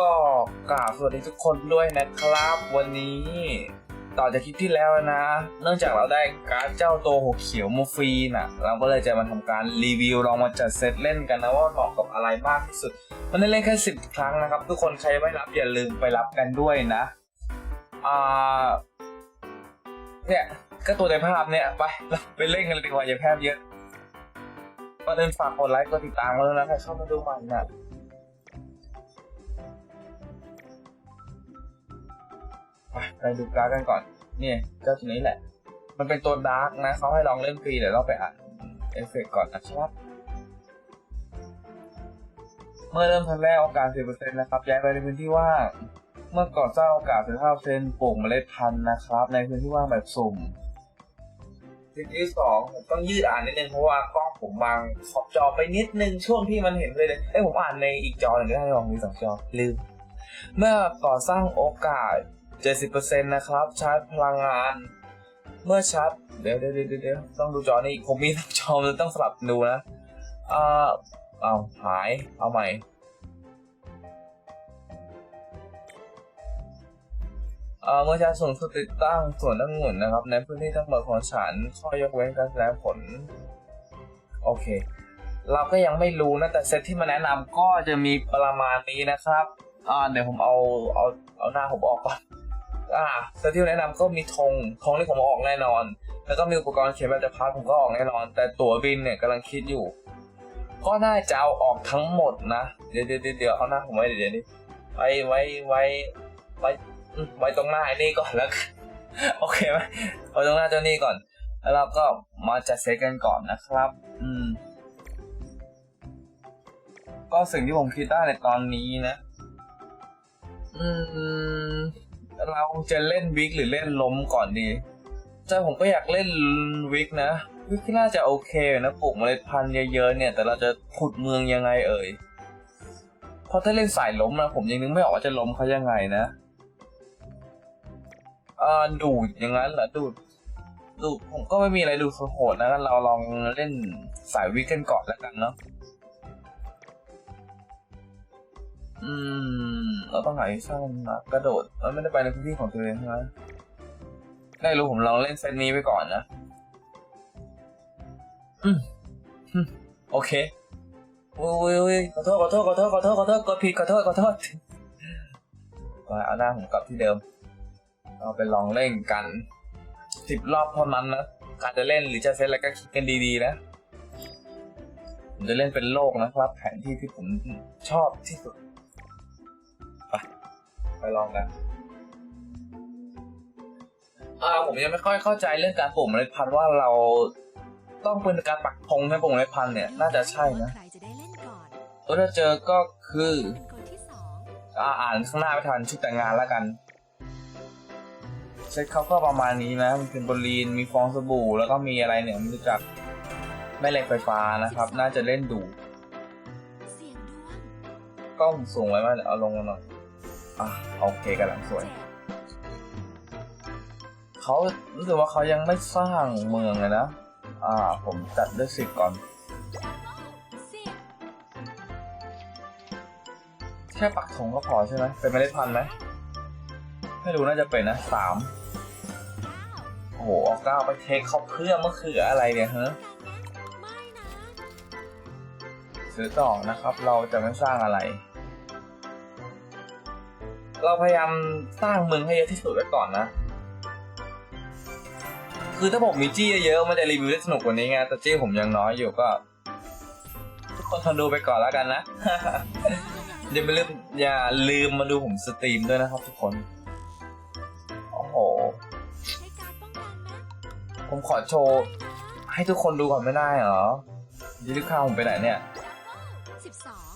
ก็กราบสวัสดีทุกคนด้วยนะครับ วันนี้ต่อจากคลิปที่แล้วนะ เนื่องจากเราได้การ์ดเจ้าตัวหัวเขียวมาฟรีน่ะ เราก็เลยจะมาทำการรีวิวลองมาจัดเซตเล่นกันนะว่าเหมาะกับอะไรมากที่สุด มันได้เล่นแค่สิบครั้งนะครับ ทุกคนใครไม่รับอย่าลืมไปรับกันด้วยนะอ่าเนี่ยก็ตัวในภาพเนี่ยไปไปเล่นกันเลยดีกว่าอย่าแพร่เยอะก็เดินฝากกดไลค์กดติดตามกันแล้วยนะใครเข้ามาดูใหม่น่ะ ไปดูการ์ดกันก่อน เนี่ยเจ้าตัวนี้แหละ มันเป็นตัวดาร์กนะเขาให้ลองเล่นฟรีเดี๋ยวเราไปอ่านเอฟเฟกต์ก่อนนะครับ เมื่อเริ่มทันแรกโอกาส 10%นะครับ ย้ายไปในพื้นที่ว่าง เมื่อก่อนสร้างโอกาส15%ปลูกเมล็ดพันธุ์นะครับ ในพื้นที่ว่างแบบสุ่มสิ่งที่สองผมต้องยืดอ่านนิดนึงเพราะว่ากล้องผมบางขอบจอไปนิดนึงช่วงที่มันเห็นเลยเลยเอ้ยผมอ่านในอีกจอหนึ่งได้ลองมีสองจอลืม เมื่อก่อสร้างโอกาส 70%นะครับ ชาร์จพลังงาน เมื่อชาร์จ เดี๋ยวเดี๋ยวเดี๋ยวต้องดูจอนี้ผมมีทั้งจอมันต้องสลับดูนะเอ่อเอาหาย เอาใหม่เอ่อเมื่อชาร์จสูงสุดติดตั้งส่วนตั้งหมุนนะครับ ในพื้นที่ทั้งหมดของฉันข้อยกเว้นการแสดงผล โอเค เราก็ยังไม่รู้นะ แต่เซตที่มาแนะนำก็จะมีประมาณนี้นะครับ อ่า เดี๋ยวผมเอา เอา เอาหน้าผมออกก่อน อ่าเซตที่แนะนำก็มีธงธงที่ผมออกแน่นอน แล้วก็มีอุปกรณ์เขียนแบบจะพัดผมก็ออกแน่นอน แต่ตั๋วบินเนี่ยกำลังคิดอยู่ ก็น่าจะเอาออกทั้งหมดนะ เดี๋ยวเดี๋ยวเดี๋ยวเอาหน้าผมไว้เดี๋ยวนี้ไว้ไว้ไว้ไว้ไว้ตรงหน้าไอ้นี่ก่อนแล้วกันโอเคไหมไว้ตรงหน้าเจ้านี่ก่อน แล้วเราก็มาจัดเซตกันก่อนนะครับ อืม ก็สิ่งที่ผมคิดได้ในตอนนี้นะ อืม เราจะเล่นวิกหรือเล่นล้มก่อนดีแต่ผมก็อยากเล่นวิกนะวิกน่าจะโอเคนะปลูกเมล็ดพันธุ์เยอะๆเนี่ย แต่เราจะขุดเมืองยังไงเอ่ยเพราะถ้าเล่นสายล้มนะผมยังนึกไม่ออกว่าจะล้มเขายังไงนะอ่าดูดอย่างนั้นเหรอดูดดูดผมก็ไม่มีอะไรดูดโหดนะงั้นเราลองเล่นสายวิกกันก่อนแล้วกันเนาะอืม เราต้องหาที่สร้างมากระโดดมันไม่ได้ไปในพื้นที่ของตัวเองใช่ไหมได้รู้ผมลองเล่นเซตนี้ไปก่อนนะอืมโอเคอุ้ยอุ้ยขอโทษขอโทษขอโทษขอโทษขอโทษกดผิดขอโทษขอโทษไปเอาหน้าผมกลับที่เดิม เราไปลองเล่นกันสิบรอบเท่านั้นนะการจะเล่นหรือจะเซตอะไรก็คิดกันดีๆนะผมจะเล่นเป็นโลกนะครับ แผนที่ที่ผมชอบที่สุด ไปลองกันอ่าผมยังไม่ค่อยเข้าใจเรื่องการปลูกเมล็ดพันธุ์ว่าเราต้องเป็นการปักธงในปลูกเมล็ดพันธุ์เนี่ยน่าจะใช่นะใครจะได้เล่นก่อนตัวที่เจอก็คือเป็นคนที่สองอ่าอ่านข้างหน้าไม่ทันชุดแต่งงานแล้วกันเซตเขาก็ประมาณนี้นะมีเพนโบลีนมีฟองสบู่ แล้วก็มีอะไรเนี่ยไม่รู้จักแม่เหล็กไฟฟ้านะครับ น่าจะเล่นดูเสียงดวงกล้องสูงไว้ไหมเดี๋ยวเอาลงมาหน่อย อะโอเคกำลังสวย เขารู้สึกว่าเขายังไม่สร้างเมืองเลยนะ อ่า ผมจัดด้วยสิบก่อน แค่ปักธงก็พอใช่ไหม เป็นเมล็ดพันธุ์ไหมไม่รู้น่าจะเป็นนะสามโอ้โหเอาเก้าไปเทคเขาเพื่อมะเขืออะไรเนี่ยฮะไม่นะซื้อต่อนะครับ เราจะไม่สร้างอะไร เราพยายามสร้างเมืองให้เยอะที่สุดไว้ก่อนนะ คือถ้าผมมีจี้เยอะๆมันจะรีวิวได้สนุกกว่านี้ไงแต่จี้ผมยังน้อยอยู่ก็ ทุกคนทนดูไปก่อนแล้วกันนะ อย่าลืมอย่าลืมมาดูผมสตรีมด้วยนะครับทุกคน โอ้โหใช้การป้องกันนะผมขอโชว์ ให้ทุกคนดูก่อนไม่ได้เหรอยี่ลูกค้าผมไปไหนเนี่ยสิบสอง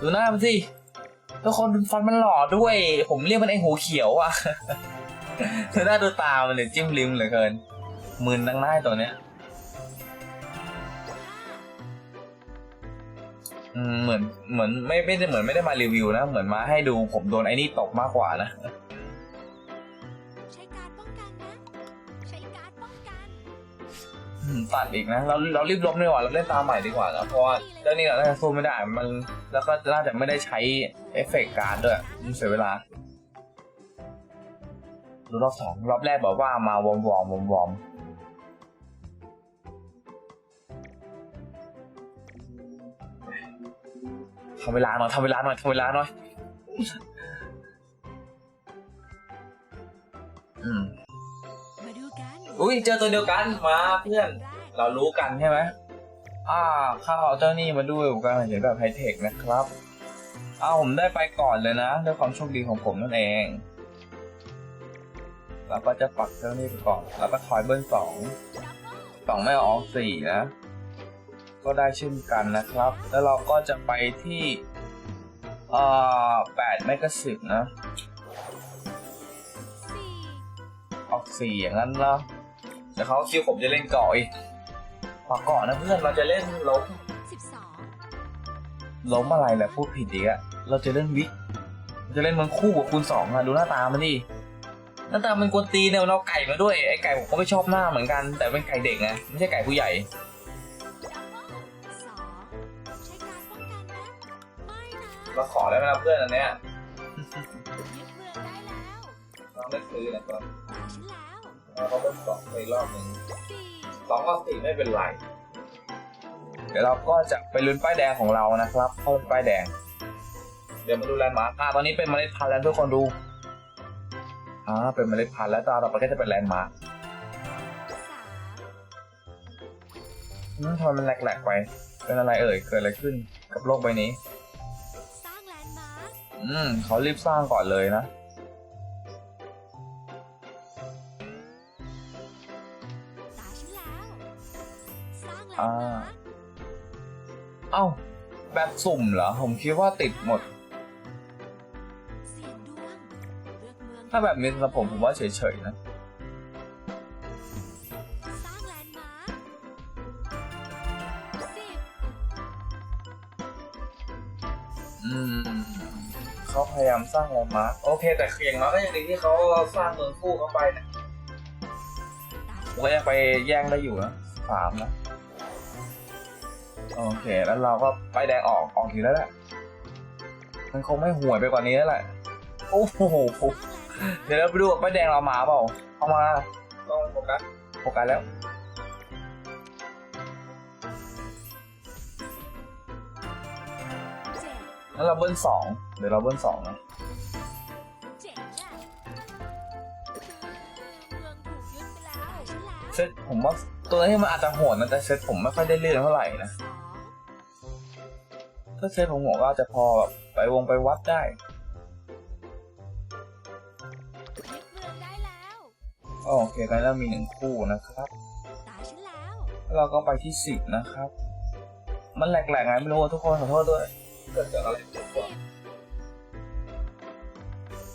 ดูหน้ามันสิ ทุกคนฟันมันหล่อด้วย ผมเรียกมันไอหูเขียวอะดูหน้าดูตามันเลยจิ้มลิ้มเหลือเกินมึนตั้งหน้าไอ้ตัวเนี้ยเหมือนเหมือนไม่ไม่ได้เหมือนไม่ได้มารีวิวนะ เหมือนมาให้ดูผมโดนไอ้นี่ตกมากกว่านะ ตัดอีกนะ เราเรารีบลบดีกว่าเราเล่นตามใหม่ดีกว่านะเพราะว่าเจ้านี่เราน่าจะสู้ไม่ได้มันแล้วก็น่าจะไม่ได้ใช้เอฟเฟกต์การ์ดด้วยมันเสียเวลาดูรอบสองรอบแรกบอกว่ามาวอมวอมวอมวอมทำเวลาหน่อยทำเวลาหน่อยทำเวลาหน่อยอืมม อุ้ยเจอตัวเดียวกันมาเพื่อน เรารู้กันใช่ไหมอ่าข้าเอาเจ้านี่มาด้วยอุปกรณ์เห็นแบบไฮเทคนะครับอ้าวผมได้ไปก่อนเลยนะด้วยความโชคดีของผมนั่นเองเราก็จะปักเจ้านี่ไปก่อนแล้วก็ถอยเบิ้ลสองสองไม่ออกสี่นะ ก็ได้เช่นกันนะครับ แล้วเราก็จะไปที่เอ่อแปดเมกะสิบนะออกสี่อย่างนั้นเหรอ เดี๋ยวเขาคิวผมจะเล่นเกาะอีกฝากเกาะนะเพื่อนเราจะเล่นล้มสิบสองล้มอะไรแหละพูดผิดอีกอะเราจะเล่นวิกเราจะเล่นมันคู่กับคูณสองอะดูหน้าตามันดิหน้าตามันกวนตีนเนี่ยเราไก่มาด้วยไอ้ไก่ผมก็ไม่ชอบหน้าเหมือนกัน แต่เป็นไก่เด็กไงไม่ใช่ไก่ผู้ใหญ่ดับเบิลสองใช้การป้องกันนะไม่นะเราขอได้ไหมล่ะเพื่อนอันเนี้ยยึดเมืองได้แล้วเราไม่ซื้อนะก่อนตาฉัน แล้วเราก็ต้องสองไปรอบหนึ่งสี่สองกับสี่ไม่เป็นไร เดี๋ยวเราก็จะไปลุ้นป้ายแดงของเรานะครับเข้าเป็นป้ายแดง เดี๋ยวมาดูแลนด์มาร์คอ่าตอนนี้เป็นเมล็ดพันธุ์แล้วทุกคนดูอ่าเป็นเมล็ดพันธุ์แล้วตาต่อไปก็จะเป็นแลนด์มาร์คสามอืมทำไมมันแหลกๆไป เป็นอะไรเอ่ย เกิดอะไรขึ้นกับโลกใบนี้สร้างแลนด์มาร์คอืมเขารีบสร้างก่อนเลยนะ อ้า แบบสุ่มเหรอ ผมคิดว่าติดหมด ถ้าแบบนี้สำหรับผมผมว่าเฉยๆนะอืมเขาพยายามสร้างแลนด์มาร์คโอเค แต่เคียงน้อยก็ยังดีที่เขาสร้างเมืองคู่เข้าไปนะตาผมก็ยังไปแย่งได้อยู่นะสามนะ โอเค แล้วเราก็ไปแดงออกออกทีแล้วแหละมันคงไม่ห่วยไปกว่านี้แล้วแหละโอ้โหสร้เดี๋ยวเราไปดูว่าป้ายแดงเรามาเปล่าเอามาต้องโฟกัสโฟกัสแล้วแล้วเราเบิ้ลสองเดี๋ยวเราเบิ้ลสองนะเซตผมว่าตัวนี้มันอาจจะโหดนะแต่เซตผมไม่ค่อยได้เลื่อนเท่าไหร่นะ ถ้าเซตผมหัวก็อาจจะพอแบบไปวงไปวัดได้ยึดเมืองได้แล้วโอเคตอนนี้เรามีหนึ่งคู่นะครับตาฉันแล้วแล้วเราก็ไปที่สิบนะครับ มันแหลกๆไงไม่รู้อะทุกคนขอโทษด้วยเกิดจากอะไรขึ้นวะ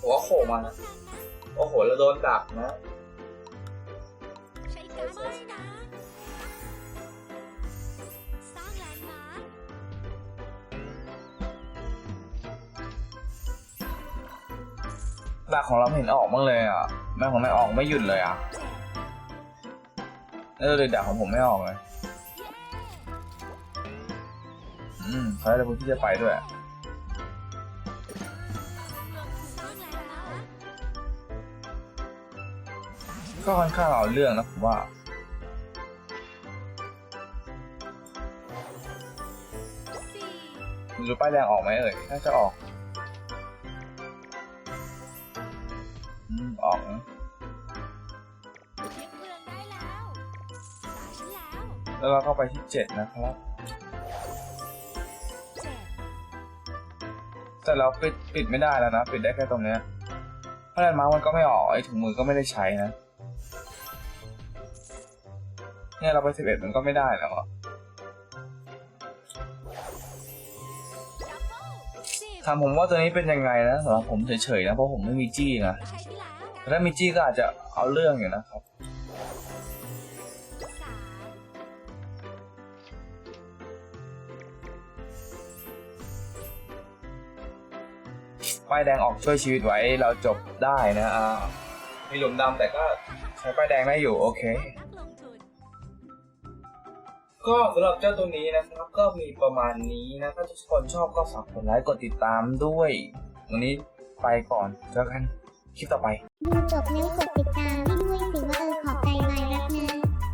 หัวโขกมานะโอ้โหเราโดนดักนะใช้การไม่นะ ดักของเราไม่เห็นออกบ้างเลยอะแม่ของนายออกไม่หยุดเลยอะเออเลยดักของผมไม่ออกเลยอืมเขาได้พูดที่จะไปด้วยก็ค่อนข้างเอาเรื่องนะผมว่าสี่ไม่รู้ป้ายแดงออกไหมเอ่ยน่าจะออก อืมออกนะยึดเมืองได้แล้วตาฉันแล้วแล้วเราก็ไปที่เจ็ดนะครับเจ็ดแต่เราปิดปิดไม่ได้แล้วนะ ปิดได้แค่ตรงเนี้ยเพราะแลนด์มาร์คมันก็ไม่ออกไอ้ถุงมือก็ไม่ได้ใช้นะเนี่ยเราไปสิบเอ็ดมันก็ไม่ได้แล้วอะ ถามผมว่าตัวนี้เป็นยังไงนะสำหรับผมเฉยๆนะเพราะผมไม่มีจี้นะถ้ามีจี้ก็อาจจะเอาเรื่องอยู่นะครับป้ายแดงออกช่วยชีวิตไว้เราจบได้นะอ่ามีหลุมดำแต่ก็ใช้ป้ายแดงได้อยู่โอเค ก็สำหรับเจ้าตัวนี้นะครับ ก็มีประมาณนี้นะถ้าทุกคนชอบก็ฝากกดไลค์กดติดตามด้วย วันนี้ไปก่อนเจอกันคลิปต่อไป ดูจบแล้วกดติดตามให้ด้วยสิว